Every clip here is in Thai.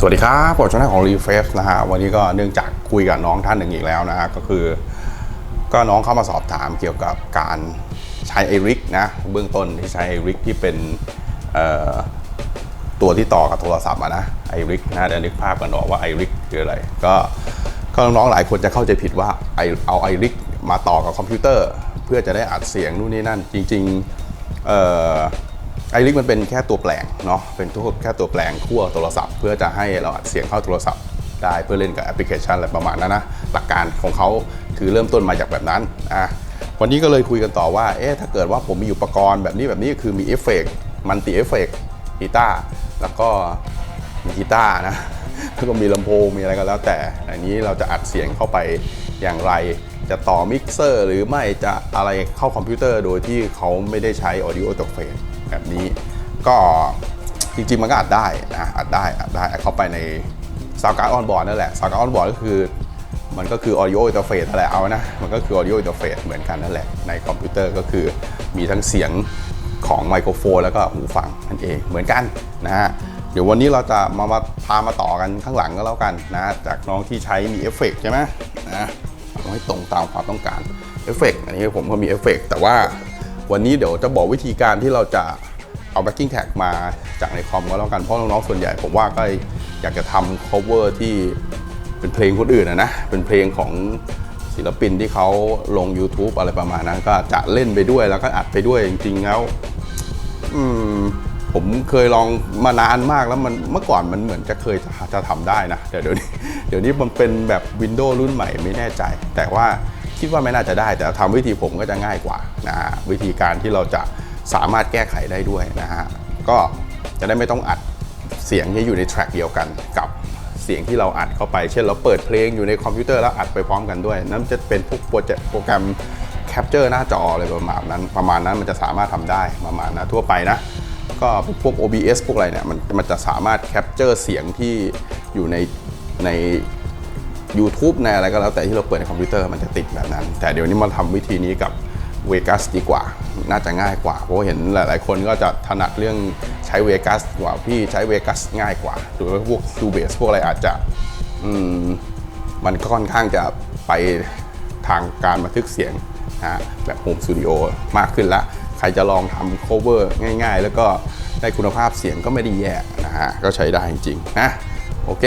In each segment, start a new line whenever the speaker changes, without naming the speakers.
สวัสดีครับผมช่องของ r e f r e s h นะฮะวันนี้ก็เนื่องจากคุยกับน้องท่านหนึ่งอีกแล้วนะฮะก็คือ ก็น้องเข้ามาสอบถามเกี่ยวกับการใช้ไอริกนะเบื้องต้นที่ใช้ไอริกที่เป็นตัวที่ต่อกับโทรศัพท์นะไอริกนะเดี๋ยวนึกภาพกันออกว่าไอริกคืออะไร ก็ก็น้องๆหลายคนจะเข้าใจผิดว่าไอเอาไอริกมาต่อกับคอมพิวเตอร์ เพื่อจะได้อัดเสียงนู่นนี่นั่นจริงๆเอ่อ ไอริกมันเป็นแค่ตัวแปลงเนาะเป็นตัวแค่ตัวแปลงขั้วโทรศัพท์ เพื่อจะให้เราอัดเสียงเข้าโทรศัพท์ได้เพื่อเล่นกับแอปพลิเคชันอะไรประมาณนั้นนะหลักการของเขาคือเริ่มต้นมาจากแบบนั้นอะวันนี้ก็เลยคุยกันต่อว่าเอ๊ะถ้าเกิดว่าผมมีอุปกรณ์แบบนี้แบบนี้คือมีเอฟเฟกต์มันติเอฟเฟกต์กีตาร์แล้วก็มีกีตาร์นะแล้วก็มีลำโพงมีอะไรก็แล้วแต่อันนี้เราจะอัดเสียงเข้าไปอย่างไร จะต่อมิกเซอร์หรือไม่จะอะไรเข้าคอมพิวเตอร์โดยที่เขาไม่ได้ใช้ audio interface แบบนี้ ก็จริงๆมันก็อัดได้นะอัดได้อัดได้เข้าไปใน Sound Card On Board นั่นแหละ Sound Card On Board ก็คือมันก็คือ audio interface นั่นแหละเอานะ มันก็คือ audio interface เหมือนกันนั่นแหละ ในคอมพิวเตอร์ก็คือมีทั้งเสียงของไมโครโฟนแล้วก็หูฟังนั่นเองเหมือนกันนะฮะ เดี๋ยววันนี้เราจะมามาพามาต่อกันข้างหลังก็แล้วกันนะ จากน้องที่ใช้มีเอฟเฟกต์ใช่ไหมนะเอาให้ตรงตามความต้องการเอฟเฟกต์อันนี้ผมก็มีเอฟเฟกต์แต่ว่าวันนี้เดี๋ยวจะบอกวิธีการที่เราจะ เอา backing tag มาจากในคอมก็แล้วกันเพราะน้องๆส่วนใหญ่ผมว่าก็อยากจะทำ cover ที่เป็นเพลงคนอื่นนะนะเป็นเพลงของศิลปินที่เขาลง YouTube อะไรประมาณนั้น ก็จะเล่นไปด้วยแล้วก็อัดไปด้วยจริงๆแล้วมผมเคยลองมานานมากแล้วมันเมื่อก่อนมันเหมือนจะเคยจะจะทำได้นะแต่เดี๋ยวนี้เดี๋ยวนี้มันเป็นแบบ Windows รุ่นใหม่ไม่แน่ใจ แต่ว่าคิดว่าไม่น่าจะได้ แต่ทำวิธีผมก็จะง่ายกว่านะวิธีการที่เราจะ สามารถแก้ไขได้ด้วยนะฮะก็จะได้ไม่ต้องอัดเสียงที่อยู่ในแทร็กเดียวกันกับเสียงที่เราอัดเข้าไป เช่นเราเปิดเพลงอยู่ในคอมพิวเตอร์แล้วอัดไปพร้อมกันด้วย นั่นจะเป็นพวกโปรแกรมแคปเจอร์หน้าจออะไรประมาณนั้น ประมาณนั้นมันจะสามารถทำได้ประมาณนะทั่วไปนะ ก็พวก OBS พวกอะไรเนี่ยมันมันจะสามารถแคปเจอร์เสียงที่อยู่ในใน YouTube ในอะไรก็แล้วแต่ที่เราเปิดในคอมพิวเตอร์มันจะติดแบบนั้น แต่เดี๋ยวนี้มาทำวิธีนี้กับ Vegas ดีกว่า น่าจะง่ายกว่า เพราะเห็นหลายๆ คนก็จะถนัดเรื่องใช้ Vegas กว่าพี่ใช้ Vegas ง่ายกว่าหรือว่าพวก Cubase พวกอะไรอาจจะมมันก็ค่อนข้างจะไปทางการบันทึกเสียงนะแบบ Home Studio มากขึ้นละ ใครจะลองทำ cover ง่าย ๆ แล้วก็ได้คุณภาพเสียงก็ไม่ได้แย่นะฮะก็ใช้ได้จริงๆนะโอเค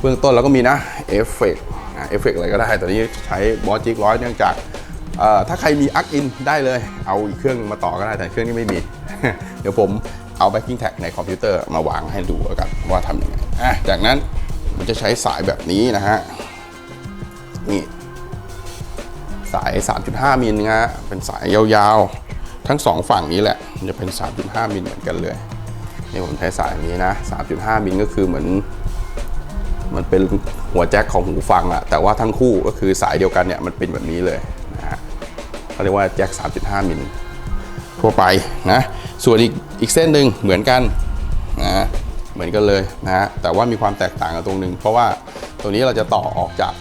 เบื้องต้นเราก็มีนะเอฟเฟกต์เอฟเฟกอะไรก็ได้ตอนนี้ใช้บอสจิกร้อยเนื่องจาก ถ้าใครมีอักอินได้เลย เอาอีกเครื่องมาต่อก็ได้แต่เครื่องนี้ไม่มี เดี๋ยวผมเอา backing tag ในคอมพิวเตอร์มาวางให้ดูแล้วกันว่าทำยังไงจากนั้นผมจะใช้สายแบบนี้นะฮะนี่สาย 3.5 มิลนะฮะเป็นสายยาวๆ ทั้งสองฝั่งนี้แหละมันจะเป็น 3.5 มิลเหมือนกันเลยนี่ผมใช้สายนี้นะ 3.5 มิลก็คือเหมือนมันเป็นหัวแจ็คของหูฟังอะแต่ว่าทั้งคู่ก็คือสายเดียวกันเนี่ยมันเป็นแบบนี้เลย เขาเรียกว่าแจ็ค3.5 มิลทั่วไปนะส่วนอีกอีกเส้นหนึ่งเหมือนกันนะเหมือนกันเลยนะฮะแต่ว่ามีความแตกต่างกันตรงนึง เพราะว่าตัวนี้เราจะต่อออกจาก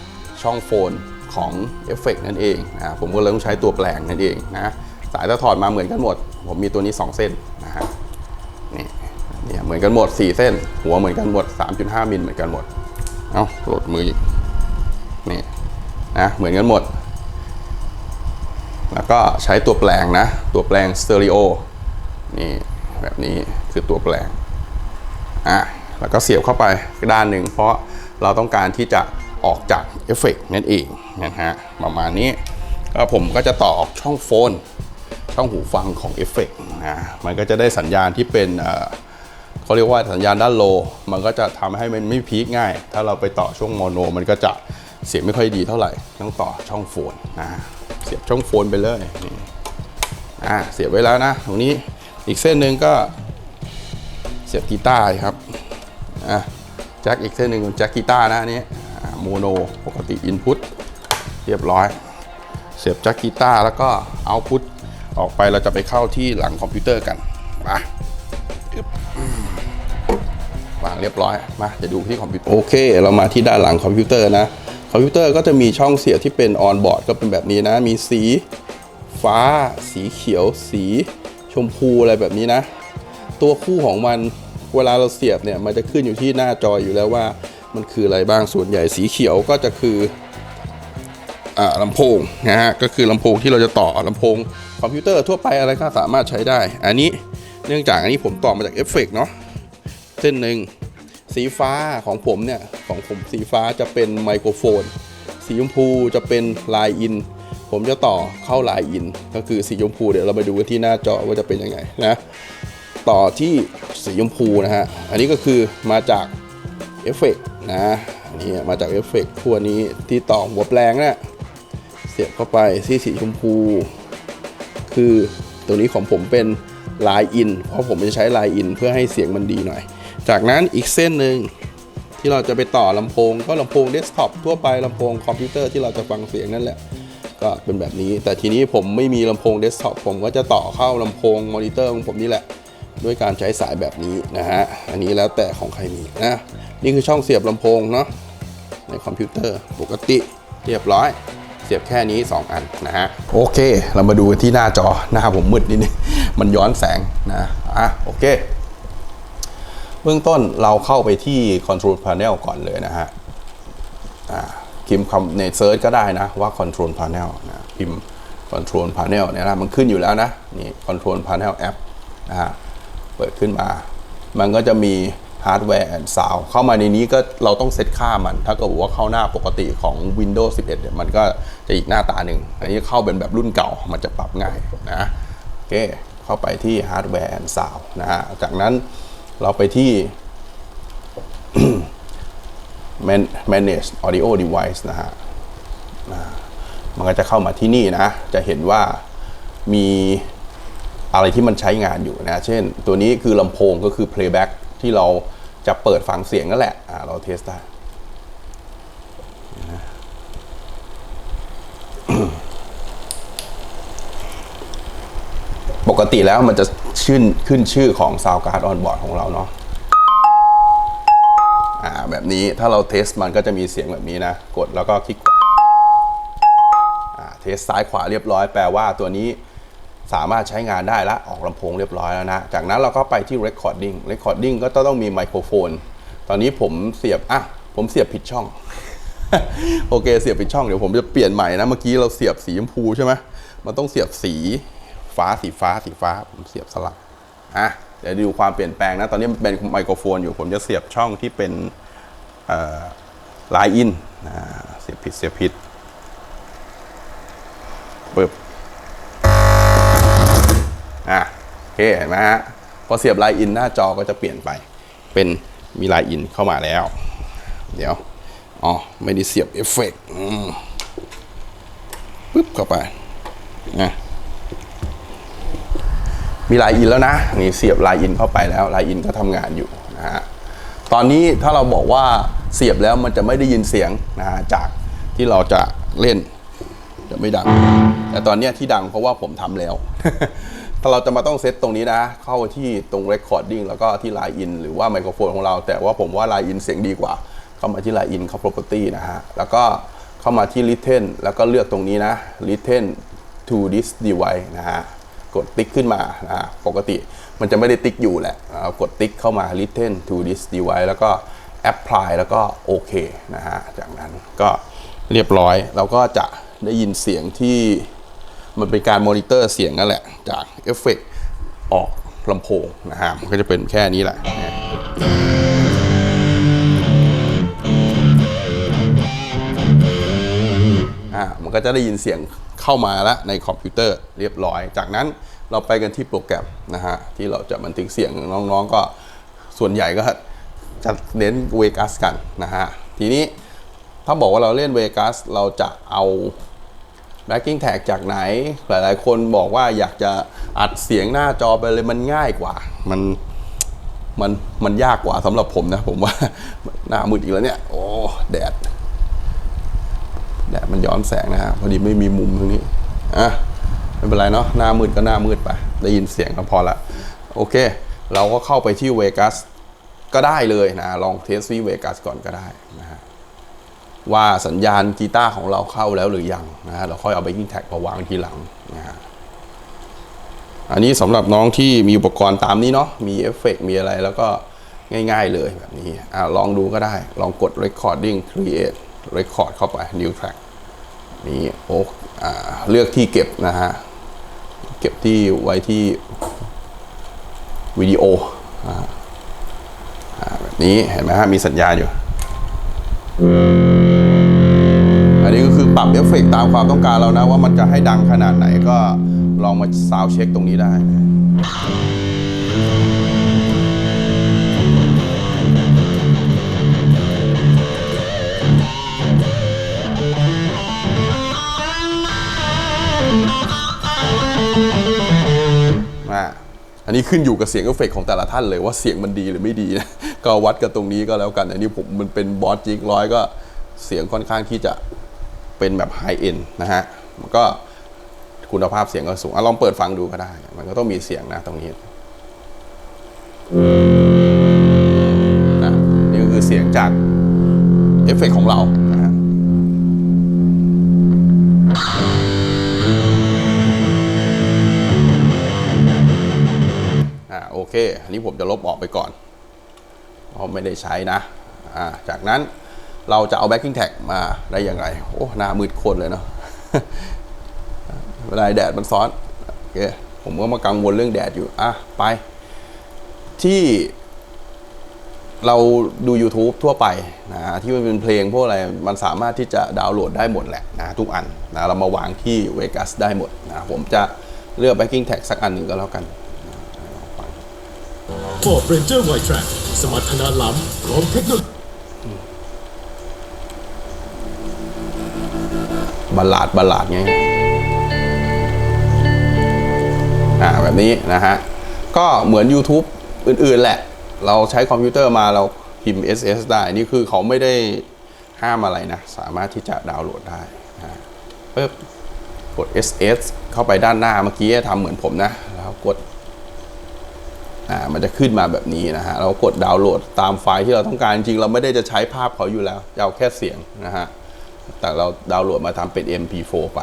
ช่องโฟนของเอฟเฟกนั่นเองนะผมก็เลยต้องใช้ตัวแปลงนั่นเองนะสายถ้าถอดมาเหมือนกันหมด ผมมีตัวนี้ 2 เส้นนะฮะนี่เนี่ยเหมือนกันหมด 4 เส้น หัวเหมือนกันหมด 3.5 มิลเหมือนกันหมด เอ้าโหลดมืออีกนี่นะเหมือนกันหมด แล้วก็ใช้ตัวแปลงนะ ตัวแปลงสเตอริโอนี่แบบนี้คือตัวแปลงอะแล้วก็เสียบเข้าไปด้านหนึ่งเพราะเราต้องการที่จะออกจากเอฟเฟกต์นั่นเองนะฮะประมาณนี้ก็ผมก็จะต่อออกช่องโฟน ช่องหูฟังของเอฟเฟกต์นะมันก็จะได้สัญญาณที่เป็นเอ่อเขาเรียกว่าสัญญาณด้านโล มันก็จะทำให้มันไม่พีคง่าย ถ้าเราไปต่อช่วงโมโน มันก็จะเสียงไม่ค่อยดีเท่าไหร่ ต้องต่อช่องโฟนนะ เสียบช่องโฟนไปเลยอ่าเสียบไว้แล้วนะตรงนี้อีกเส้นหนึ่งก็เสียบกีตาร์ครับอะแจ็คอีกเส้นหนึ่งแจ็คกีตาร์นะอันนี้โมโนปกติอินพุตเรียบร้อย เสียบแจ็คกีตาร์แล้วก็เอาพุทออกไปเราจะไปเข้าที่หลังคอมพิวเตอร์กันมาวางเรียบร้อยมาจะดูที่คอมพิวเตอร์โอเค เรามาที่ด้านหลังคอมพิวเตอร์นะ คอมพิวเตอร์ก็จะมีช่องเสียบที่เป็นออนบอร์ดก็เป็นแบบนี้นะ มีสีฟ้า สีเขียว สีชมพูอะไรแบบนี้นะ ตัวคู่ของมันเวลาเราเสียบเนี่ยมันจะขึ้นอยู่ที่หน้าจออยู่แล้วว่ามันคืออะไรบ้างส่วนใหญ่สีเขียวก็จะคืออ่าลำโพงนะฮะก็คือลำโพงที่เราจะต่อลำโพงคอมพิวเตอร์ทั่วไปอะไรก็สามารถใช้ได้ อันนี้เนื่องจากอันนี้ผมต่อมาจากเอฟเฟกเนาะเส้นหนึ่ง สีฟ้าของผมเนี่ยของผมสีฟ้าจะเป็นไมโครโฟน สีชมพูจะเป็นไลน์อิน ผมจะต่อเข้าไลน์อิน ก็คือสีชมพูเดี๋ยวเราไปดูกันที่หน้าจอว่าจะเป็นยังไงนะต่อที่สีชมพูนะฮะอันนี้ก็คือมาจากเอฟเฟกต์นะนนี้มาจากเอฟเฟกต์ทั่วนี้ที่ต่อหัวแปลงเนะี่ยเสียบเข้าไปที่สีชมพู คือตัวนี้ของผมเป็นไลน์อิน เพราะผมจะใช้ไลน์อินเพื่อให้เสียงมันดีหน่อย จากนั้นอีกเส้นหนึ่งที่เราจะไปต่อลำโพง ก็ลำโพงเดสก์ท็อปทั่วไปลำโพงคอมพิวเตอร์ที่เราจะฟังเสียงนั่นแหละ ก็เป็นแบบนี้ แต่ทีนี้ผมไม่มีลำโพงเดสก์ท็อปผมก็จะต่อเข้าลำโพงมอนิเตอร์ของผมนี่แหละ ด้วยการใช้สายแบบนี้นะฮะ อันนี้แล้วแต่ของใครมีนะ นี่คือช่องเสียบลำโพงเนาะในคอมพิวเตอร์ปกติเรียบร้อย เสียบแค่นี้ 2 อันนะฮะ โอเค เรามาดูกันที่หน้าจอหน้าผมมืดนิดนึงมันย้อนแสงนะอะโอเค เบื้องต้นเราเข้าไปที่ Control Panel ก่อนเลยนะฮะพิมพ์คำในเซิร์ชก็ได้นะว่า Control Panel นะพิมพ์ Control Panel เนี่ยนะมันขึ้นอยู่แล้วนะนี่ Control Panel App นะฮะเปิดขึ้นมา มันก็จะมีฮาร์ดแวร์แอนด์ซาวเข้ามาในนี้ก็เราต้องเซตค่ามัน ถ้าเกิดว่าเข้าหน้าปกติของ Windows 11เนี่ยมันก็จะอีกหน้าตาหนึ่งอันนี้เข้าเป็นแบบรุ่นเก่ามันจะปรับง่ายนะโอเคเข้าไปที่ฮาร์ดแวร์แอนด์ซาวนะฮะจากนั้น เราไปที่ Manage audio device นะฮะมันก็จะเข้ามาที่นี่นะ จะเห็นว่ามีอะไรที่มันใช้งานอยู่นะ เช่น ตัวนี้คือลำโพงก็คือ playback ที่เราจะเปิดฟังเสียงนั่นแหละะเราเทสได้ ปกติแล้วมันจะชื่นขึ้นชื่อของ Sound Card on board ของเราเนาะอ่าแบบนี้ถ้าเราเทสมันก็จะมีเสียงแบบนี้นะ กดแล้วก็คลิกขวาอ่าเทสซ้ายขวาเรียบร้อยแปลว่าตัวนี้สามารถใช้งานได้ละออกลำโพงเรียบร้อยแล้วนะ จากนั้นเราก็ไปที่ recording recording ก็ต้องมีไมโครโฟน ตอนนี้ผมเสียบ อะ ผมเสียบผิดช่อง โอเค เสียบผิดช่อง เดี๋ยวผมจะเปลี่ยนใหม่นะ เมื่อกี้เราเสียบสีชมพูใช่ไหมมันต้องเสียบสี ฟ้าสีฟ้าสีฟ้าผมเสียบสลับอะเดี๋ยวดูความเปลี่ยนแปลงนะ ตอนนี้มันเป็นไมโครโฟนอยู่ผมจะเสียบช่องที่เป็นไลน์อินนะเสียบผิดเสียบผิดปึ๊บอะโอเคเห็นไหมฮะพอเสียบไลน์อินหน้าจอก็จะเปลี่ยนไป เป็นมีไลน์อินเข้ามาแล้ว เดี๋ยว อ๋อ ไม่ได้เสียบเอฟเฟกต์ปึ๊บเข้าไปนะ มีไลน์อินแล้วนะนี่เสียบไลน์อินเข้าไปแล้วไลน์อินก็ทำงานอยู่นะฮะตอนนี้ถ้าเราบอกว่าเสียบแล้วมันจะไม่ได้ยินเสียงนะฮะจากที่เราจะเล่นจะไม่ดัง แต่ตอนนี้ที่ดังเพราะว่าผมทำแล้ว ถ้าเราจะมาต้องเซตตรงนี้นะ เข้าที่ตรง recording แล้วก็ที่ line in หรือว่าไมโครโฟนของเรา แต่ว่าผมว่า line in เสียงดีกว่า เข้ามาที่ line in เข้า property นะฮะแล้วก็เข้ามาที่ listen แล้วก็เลือกตรงนี้นะ listen to this device นะฮะ กดติ๊กขึ้นมานะปกติมันจะไม่ได้ติ๊กอยู่แหละกดติ๊กเข้ามา listen to this device แล้วก็ apply แล้วก็โอเคนะฮะจากนั้นก็เรียบร้อยเราก็จะได้ยินเสียงที่มันเป็นการมอนิเตอร์เสียงนั่นแหละ จากเอฟเฟกต์ออกลำโพงนะฮะมันก็จะเป็นแค่นี้แหละนะอ่ามันก็จะได้ยินเสียง เข้ามาแล้วในคอมพิวเตอร์เรียบร้อย จากนั้นเราไปกันที่โปรแกรมนะฮะที่เราจะบันทึกเสียงน้องๆก็ส่วนใหญ่ก็จะเน้นเวกัสกันนะฮะทีนี้ถ้าบอกว่าเราเล่นเวกัสเราจะเอา backing tag จากไหน หลายๆ คนบอกว่าอยากจะอัดเสียงหน้าจอไปเลยมันง่ายกว่า มันมันมันยากกว่าสำหรับผมนะ ผมว่าหน้ามืดอีกแล้วเนี่ย โอ้ แดด แดดมันย้อนแสงนะฮะพอดีไม่มีมุมตรงนี้อะไม่เป็นไรเนาะหน้ามืดก็หน้ามืดไป ได้ยินเสียงก็พอละโอเค เราก็เข้าไปที่เวกัสก็ได้เลยนะ ลองเทสที่เวกัสก่อนก็ได้นะฮะว่าสัญญาณกีตาร์ของเราเข้าแล้วหรือยังนะฮะเราค่อยเอา backing tag มาวางทีหลังนะฮะอันนี้สำหรับน้องที่มีอุปกรณ์ตามนี้เนาะมีเอฟเฟกต์มีอะไรแล้วก็ง่ายๆเลยแบบนี้อ่าลองดูก็ได้ ลองกด recording create record เข้าไป new track นี่โอ้เลือกที่เก็บนะฮะ เก็บที่ไว้ที่วิดีโอแบบนี้เห็นไหมฮะมีสัญญาณอยู่ อันนี้ก็คือปรับเอฟเฟกต์ตามความต้องการเรานะ ว่ามันจะให้ดังขนาดไหนก็ลองมาซาวเช็คตรงนี้ได้ อันนี้ขึ้นอยู่กับเสียงเอฟเฟกต์ของแต่ละท่านเลยว่าเสียงมันดีหรือไม่ดีนะก็วัดกันตรงนี้ก็แล้วกัน อันนี้ผมมันเป็นบอสจิกร้อยก็เสียงค่อนข้างที่จะเป็นแบบไฮเอ็นนะฮะมันก็คุณภาพเสียงก็สูงอะลองเปิดฟังดูก็ได้ มันก็ต้องมีเสียงนะตรงนี้นะนี่ก็คือเสียงจากเอฟเฟกต์ของเรา เค อันนี้ผมจะลบออกไปก่อนเพราะไม่ได้ใช้นะอ่าจากนั้นเราจะเอา backing tag มาได้อย่างไรโอ้หน้ามืดคนเลยเนาะเวลาแดดมันซ้อนโอเคผมก็มากังวลเรื่องแดดอยู่ อะ ไป ที่เราดู YouTube ทั่วไปนะที่มันเป็นเพลงพวกอะไร มันสามารถที่จะดาวน์โหลดได้หมดแหละนะทุกอันนะเรามาวางที่ Vegas ได้หมดนะผมจะเลือก backing tag สักอันหนึ่งก็แล้วกัน
Ford Ranger White Track สมรรถนะล้ำพร้อมเทคโนโลยี
บัลาดบัลลาดไงอ่าแบบนี้นะฮะ ก็เหมือน YouTube อื่น ๆ แหละ เราใช้คอมพิวเตอร์มาเราพิมพ์ SS ได้ นี่คือเขาไม่ได้ห้ามอะไรนะ สามารถที่จะดาวน์โหลดได้นะปึ๊บกด SS เข้าไปด้านหน้าเมื่อกี้ทำเหมือนผมนะ แล้วกด อ่ามันจะขึ้นมาแบบนี้นะฮะเรากดดาวน์โหลดตามไฟล์ที่เราต้องการจริงเราไม่ได้จะใช้ภาพเขาอยู่แล้วเอาแค่เสียงนะฮะแต่เราดาวน์โหลดมาทำเป็น MP4 ไป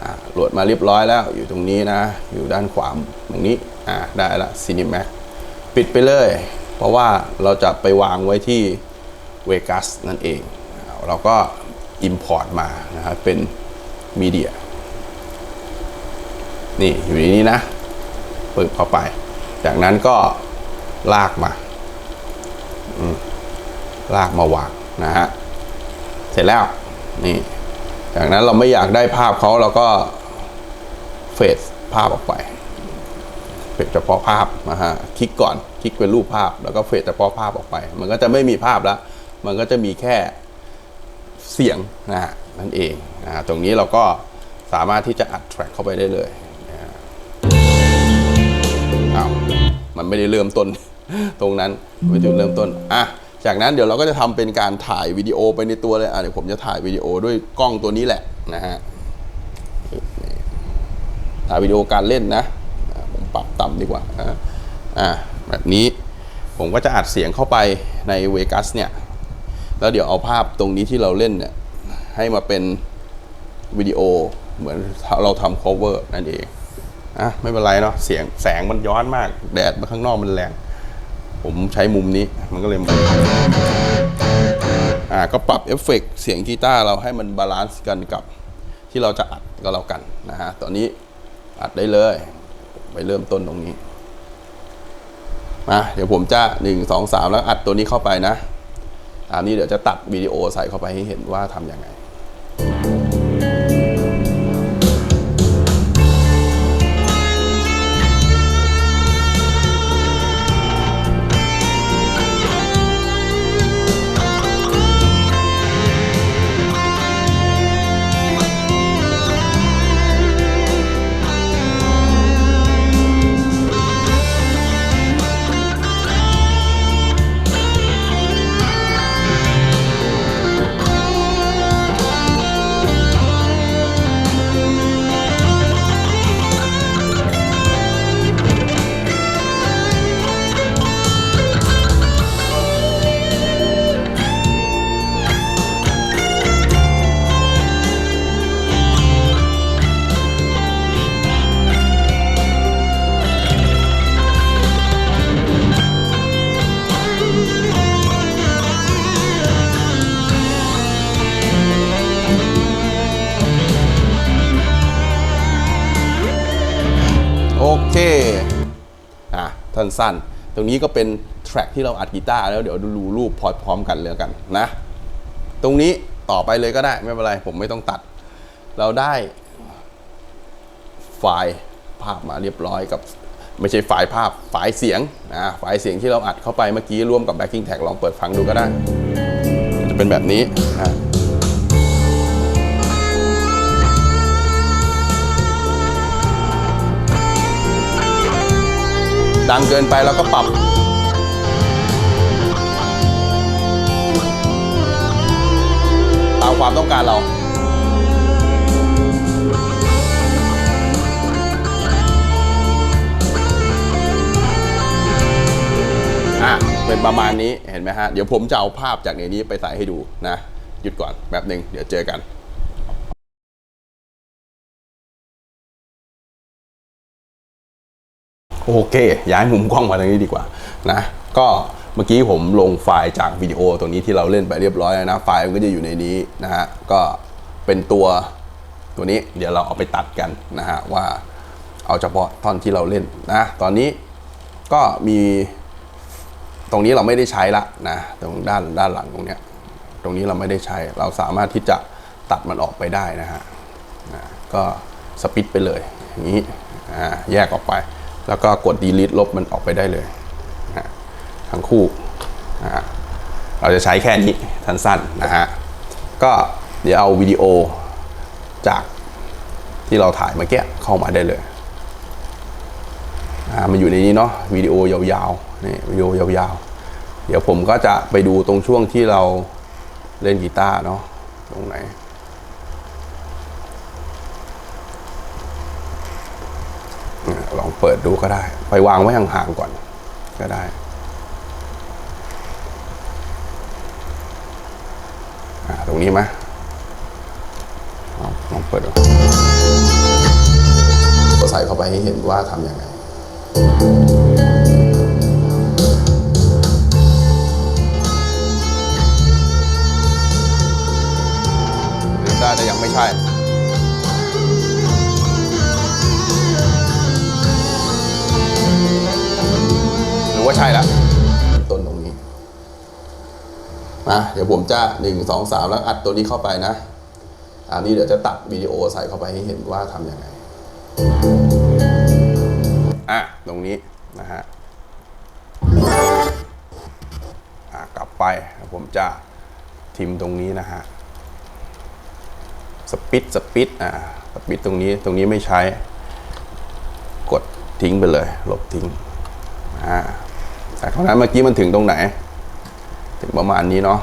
อ่าโหลดมาเรียบร้อยแล้วอยู่ตรงนี้นะ อยู่ด้านขวาตรงนี้อ่าได้ละ Cinemax ปิดไปเลย เพราะว่าเราจะไปวางไว้ที่ Vegas นั่นเอง เราก็ Import มานะครับเป็นมีเดียนี่อยู่ในนี้นะเปิดเข้าไป จากนั้นก็ลากมาลากมาวางนะฮะ เสร็จแล้วนี่ จากนั้นเราไม่อยากได้ภาพเขาเราก็เฟดภาพออกไป เฟดเฉพาะภาพนะฮะ คลิกก่อน คลิกเป็นรูปภาพ แล้วก็เฟดเฉพาะภาพออกไป มันก็จะไม่มีภาพแล้ว มันก็จะมีแค่เสียงนะฮะนั่นเองนะฮะตรงนี้เราก็สามารถที่จะอัดแทร็กเข้าไปได้เลย อ้าวมันไม่ได้เริ่มต้น ตรงนั้นไม่ได้เริ่มต้นอะจากนั้นเดี๋ยวเราก็จะทำเป็นการถ่ายวิดีโอไปในตัวเลยอะเดี๋ยวผมจะถ่ายวิดีโอด้วยกล้องตัวนี้แหละนะฮะถ่ายวิดีโอการเล่นนะผมปรับต่ำดีกว่าอะอ่าแบบนี้ผมก็จะอัดเสียงเข้าไปในเวกัสเนี่ยแล้วเดี๋ยวเอาภาพตรงนี้ที่เราเล่นเนี่ยให้มาเป็นวิดีโอเหมือนเราทำ cover นั่นเอง อะไม่เป็นไรเนาะเสียงแสงมันย้อนมาก แดดมาข้างนอกมันแรงผมใช้มุมนี้มันก็เลยมอ่าก็ปรับเอฟเฟกต์เสียงกีตาร์เราให้มันบาลานซ์กันกับที่เราจะอัดก็แล้วกันนะฮะตอนนี้อัดได้เลย ไปเริ่มต้นตรงนี้มาเดี๋ยวผมจะ1 2 3แล้วอัดตัวนี้เข้าไปนะตามนี้เดี๋ยวจะตัดวิดีโอใส่เข้าไปให้เห็นว่าทำยังไง สั้นๆ ตรงนี้ก็เป็นแทร็กที่เราอัดกีตาร์แล้วเดี๋ยวดูรูปพร้อมกันเลยกันนะ ตรงนี้ต่อไปเลยก็ได้ไม่เป็นไรผมไม่ต้องตัด เราได้ไฟล์ภาพมาเรียบร้อยกับไม่ใช่ไฟล์ภาพไฟล์เสียงนะไฟล์เสียงที่เราอัดเข้าไปเมื่อกี้ร่วมกับ backing tag ลองเปิดฟังดูก็ได้ จะเป็นแบบนี้นะ ดังเกินไปแล้วก็ปรับตามความต้องการเราอะเป็นประมาณนี้เห็นไหมฮะ เดี๋ยวผมจะเอาภาพจากในนี้ไปใส่ให้ดูนะ หยุดก่อนแบบหนึ่งเดี๋ยวเจอกัน โอเค ย้ายมุมกล้องมาตรงนี้ดีกว่านะ ก็เมื่อกี้ผมลงไฟล์จากวิดีโอตรงนี้ที่เราเล่นไปเรียบร้อยแล้วนะ ไฟล์มันก็จะอยู่ในนี้นะฮะ ก็เป็นตัวตัวนี้เดี๋ยวเราเอาไปตัดกันนะฮะว่าเอาเฉพาะท่อนที่เราเล่นนะ ตอนนี้ก็มีตรงนี้เราไม่ได้ใช้ละนะ ตรงด้านด้านหลังตรงเนี้ย ตรงนี้เราไม่ได้ใช้ เราสามารถที่จะตัดมันออกไปได้นะฮะนะก็สปิดไปเลยอย่างนี้อ่าแยกออกไป แล้วก็กด delete ลบมันออกไปได้เลยนะทั้งคู่อ่าเราจะใช้แค่นี้สั้นๆนะฮะก็เดี๋ยวเอาวิดีโอจากที่เราถ่ายเมื่อกี้เข้ามาได้เลยอ่ามันอยู่ในนี้เนาะวิดีโอยาวๆนี่วิดีโอยาวๆ เดี๋ยวผมก็จะไปดูตรงช่วงที่เราเล่นกีตาร์เนาะตรงไหน ลองเปิดดูก็ได้ ไปวางไว้ห่างๆก่อน ก็ได้อ่าตรงนี้ไหมลองลองเปิดดูใส่เข้าไปให้เห็นว่าทำยังไง ว่าใช่และต้นตรงนี้มาเดี๋ยวผมจะหนึ่งสองสามแล้วอัดตัวนี้เข้าไปนะอันนี้เดี๋ยวจะตัดวิดีโอใส่เข้าไปให้เห็นว่าทำยังไงอะตรงนี้นะฮะอะกลับไปผมจะทิมตรงนี้นะฮะสปิดสปิดอ่าสปิดตรงนี้ตรงนี้ไม่ใช้ กดทิ้งไปเลย ลบทิ้งอ่า แต่คราวนั้นเมื่อกี้มันถึงตรงไหน ถึงประมาณนี้เนาะ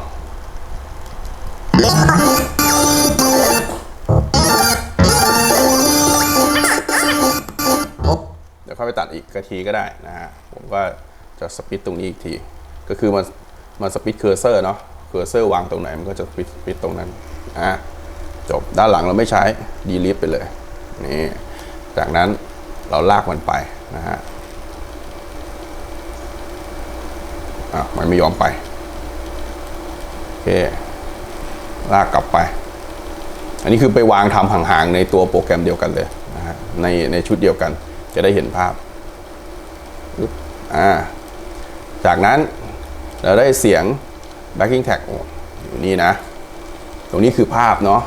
เดี๋ยวค่อยไปตัดอีกกะทีก็ได้นะฮะ ผมก็จะสปิดตรงนี้อีกที ก็คือมันมันสปิดเคอร์เซอร์เนาะ เคอร์เซอร์วางตรงไหนมันก็จะสปิดสปิดตรงนั้นอะจบด้านหลังเราไม่ใช้ดีลิทไปเลย นี่ จากนั้นเราลากมันไปนะฮะ อะมันไม่ยอมไปโอเคลากกลับไป อันนี้คือไปวางทำห่างๆในตัวโปรแกรมเดียวกันเลยนะฮะในในชุดเดียวกัน จะได้เห็นภาพอ่าจากนั้นเราได้เสียง backing tag อยู่นี่นะ ตรงนี้คือภาพเนาะ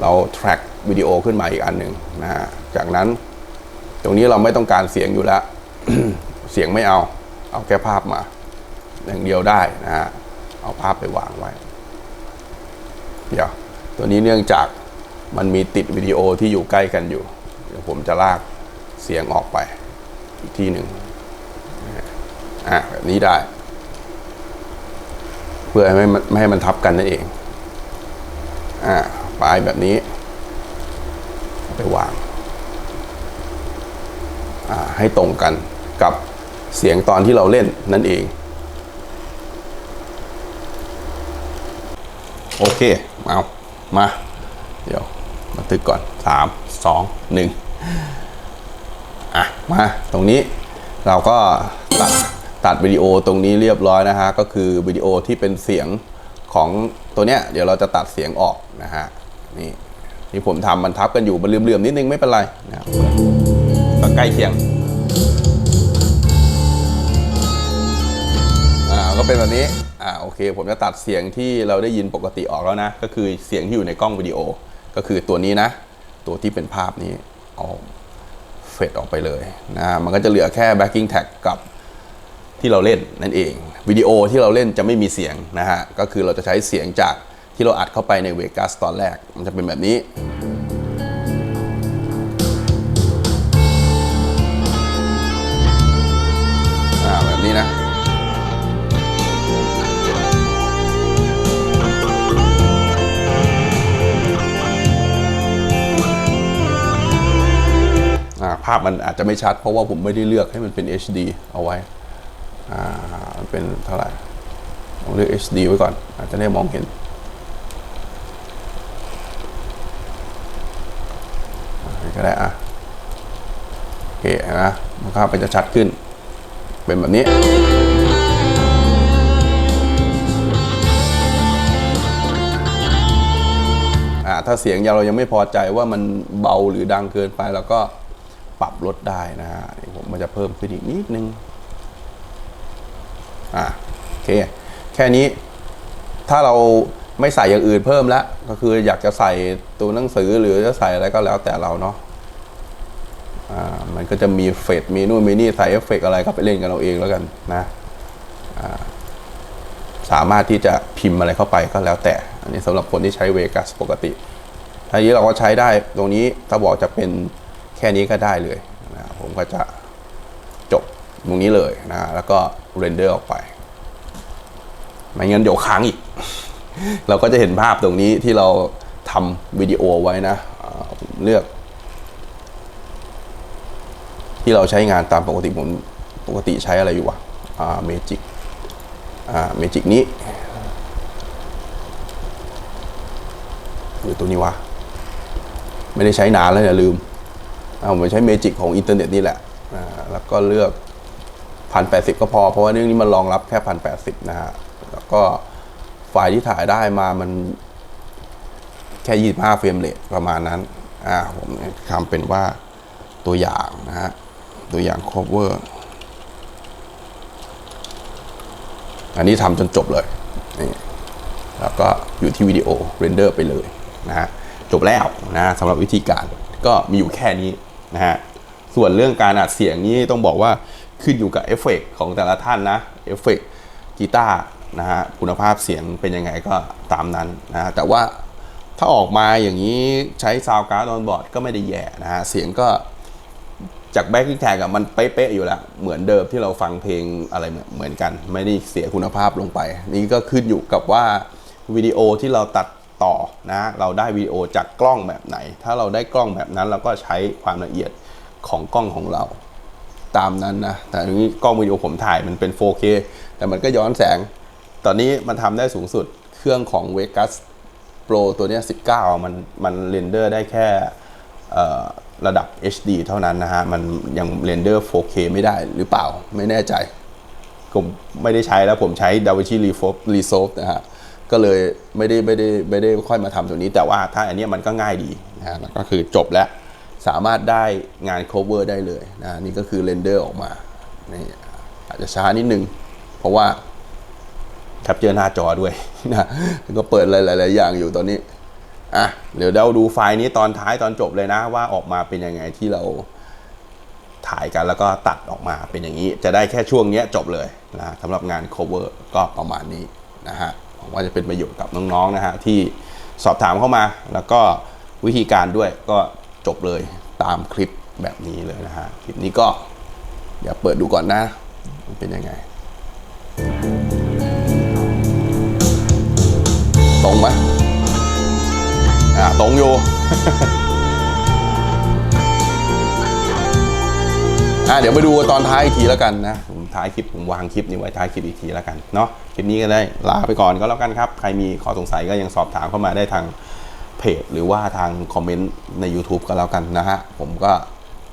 เรา track วิดีโอขึ้นมาอีกอันหนึ่งนะฮะจากนั้นตรงนี้เราไม่ต้องการเสียงอยู่แล้ว เสียงไม่เอา เอาแค่ภาพมา อย่างเดียวได้นะฮะเอาภาพไปวางไว้ เดี๋ยว ตัวนี้เนื่องจากมันมีติดวิดีโอที่อยู่ใกล้กันอยู่ เดี๋ยวผมจะลากเสียงออกไป อีกที่หนึ่งอะแบบนี้ได้ เพื่อไม่ให้มันไม่ให้มันทับกันนั่นเอง อ่าปลายแบบนี้ ไปวาง อ่าให้ตรงกันกับเสียงตอนที่เราเล่นนั่นเอง โอเค เอา มา เดี๋ยวมาตึกก่อนสามสองหนึ่งอะ มาตรงนี้เราก็ตัดตัดวิดีโอตรงนี้เรียบร้อยนะฮะ ก็คือวิดีโอที่เป็นเสียงของตัวเนี้ย เดี๋ยวเราจะตัดเสียงออกนะฮะ นี่ที่ผมทำมันทับกันอยู่มันเลื่อมๆนิดนึงไม่เป็นไรนะครับก็ใกล้เคียง อ่า ก็เป็นแบบนี้ อ่าโอเค ผมจะตัดเสียงที่เราได้ยินปกติออกแล้วนะ ก็คือเสียงที่อยู่ในกล้องวิดีโอ ก็คือตัวนี้นะ ตัวที่เป็นภาพนี้เอาเฟดออกไปเลยนะมันก็จะเหลือแค่ backing tag กับที่เราเล่นนั่นเองวิดีโอที่เราเล่นจะไม่มีเสียงนะฮะก็คือเราจะใช้เสียงจากที่เราอัดเข้าไปในเวกัสตอนแรก มันจะเป็นแบบนี้าภาพมันอาจจะไม่ชัด เพราะว่าผมไม่ได้เลือกให้มันเป็น HD เอาไว้ อ่ามันเป็นเท่าไหร่ผมเลือก HD ไว้ก่อน อาจจะได้มองเห็นก็ได้อะโอเคนะมันก็เป็นจะชัดขึ้น เป็นแบบนี้ ถ้าเสียงเรายังไม่พอใจว่ามันเบาหรือดังเกินไปเราก็ ปรับลดได้นะฮะเดี๋ยวผมมันจะเพิ่มขึ้นอีกนิดนึงอ่าโอเค แค่นี้ถ้าเราไม่ใส่อย่างอื่นเพิ่มแล้ว ก็คืออยากจะใส่ตัวหนังสือหรือจะใส่อะไรก็แล้วแต่เราเนาะอ่ามันก็จะมีเฟดมีนู่นมีนี่ใส่เอฟเฟกต์อะไรก็ไปเล่นกันเราเองแล้วกันนะอ่าสามารถที่จะพิมพ์อะไรเข้าไปก็แล้วแต่ อันนี้สำหรับคนที่ใช้เวกัสปกติทีนี้เราก็ใช้ได้ตรงนี้ถ้าบอกจะเป็น แค่นี้ก็ได้เลยนะผมก็จะจบตรงนี้เลยนะแล้วก็เรนเดอร์ออกไปไม่งั้นเดี๋ยวค้างอีก เราก็จะเห็นภาพตรงนี้ที่เราทำวิดีโอไว้นะผมเลือก ที่เราใช้งานตามปกติผมปกติใช้อะไรอยู่วะเมจิกเมจิกนี้หรือตัวนี้วะ ไม่ได้ใช้นานแล้วอย่าลืม อ่าผมใช้เมจิกของอินเทอร์เน็ตนี่แหละอ่าแล้วก็เลือกพันแปดสิบก็พอ เพราะว่าเรื่องนี้มันรองรับแค่พันแปดสิบนะฮะ แล้วก็ไฟล์ที่ถ่ายได้มามันแค่ยี่ห้าเฟรมเรทประมาณนั้น อ่า ผมทำเป็นว่าตัวอย่างนะฮะ ตัวอย่าง cover อันนี้ทำจนจบเลย นี่ แล้วก็อยู่ที่วิดีโอเรนเดอร์ไปเลยนะฮะ จบแล้วนะสำหรับวิธีการก็มีอยู่แค่นี้ นะฮะส่วนเรื่องการอัดเสียงนี้ต้องบอกว่าขึ้นอยู่กับเอฟเฟกต์ของแต่ละท่านนะเอฟเฟกต์กีตาร์นะฮะคุณภาพเสียงเป็นยังไงก็ตามนั้นนะฮะแต่ว่าถ้าออกมาอย่างนี้ใช้ซาวการ์ดออนบอร์ดก็ไม่ได้แย่นะฮะเสียงก็จากแบ็กกิ้งแท็กอะมันเป๊ะๆอยู่แล้ว เหมือนเดิมที่เราฟังเพลงอะไรเหมือนกัน ไม่ได้เสียคุณภาพลงไป นี่ก็ขึ้นอยู่กับว่าวิดีโอที่เราตัด ต่อนะเราได้วิดีโอจากกล้องแบบไหน ถ้าเราได้กล้องแบบนั้นเราก็ใช้ความละเอียดของกล้องของเรา ตามนั้นนะแต่ทีนี้กล้องวิดีโอผมถ่ายมันเป็น 4K แต่มันก็ย้อนแสง ตอนนี้มันทำได้สูงสุดเครื่องของ Vegas Pro ตัวนี้ 19 มันมันเรนเดอร์ได้แค่ระดับ HD เท่านั้นนะฮะ มันยังเรนเดอร์ 4K ไม่ได้หรือเปล่าไม่แน่ใจ ผมไม่ได้ใช้แล้วผมใช้ DaVinci Resolve นะฮะ ก็เลยไม่ได้ไม่ได้ไม่ได้ค่อยมาทำตัวนี้ แต่ว่าถ้าอันนี้มันก็ง่ายดีนะแล้วก็คือจบแล้วสามารถได้งาน cover ได้เลยนะนี่ก็คือเรนเดอร์ออกมานี่อาจจะช้านิดนึง เพราะว่าแคปเจอร์หน้าจอด้วยนะก็เปิดหลาย ๆ อย่างอยู่ตอนนี้อะเดี๋ยวเราดูไฟล์นี้ตอนท้ายตอนจบเลยนะ ว่าออกมาเป็นยังไงที่เราถ่ายกันแล้วก็ตัดออกมาเป็นอย่างนี้ จะได้แค่ช่วงเนี้ยจบเลยนะสำหรับงาน cover ก็ประมาณนี้นะฮะ ว่าจะเป็นประโยชน์กับน้องๆนะฮะที่สอบถามเข้ามา แล้วก็วิธีการด้วยก็จบเลยตามคลิปแบบนี้เลยนะฮะคลิปนี้ก็เดี๋ยวเปิดดูก่อนนะมันเป็นยังไง ตรงไหมอ่าตรงอยู่อ่าเดี๋ยวไปดูตอนท้ายอีกทีแล้วกันนะ ท้ายคลิปผมวางคลิปนี้ไว้ท้ายคลิปอีกทีแล้วกันเนาะคลิปนี้ก็ได้ลาไปก่อนก็แล้วกันครับ ใครมีข้อสงสัยก็ยังสอบถามเข้ามาได้ทางเพจหรือว่าทางคอมเมนต์ใน YouTube ก็แล้วกันนะฮะผมก็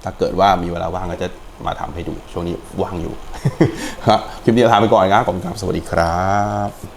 ถ้าเกิดว่ามีเวลาว่างก็จะมาทำให้ดูช่วงนี้ว่างอยู่ครับคลิปนี้ลาไปก่อนครับผมครับสวัสดีครับ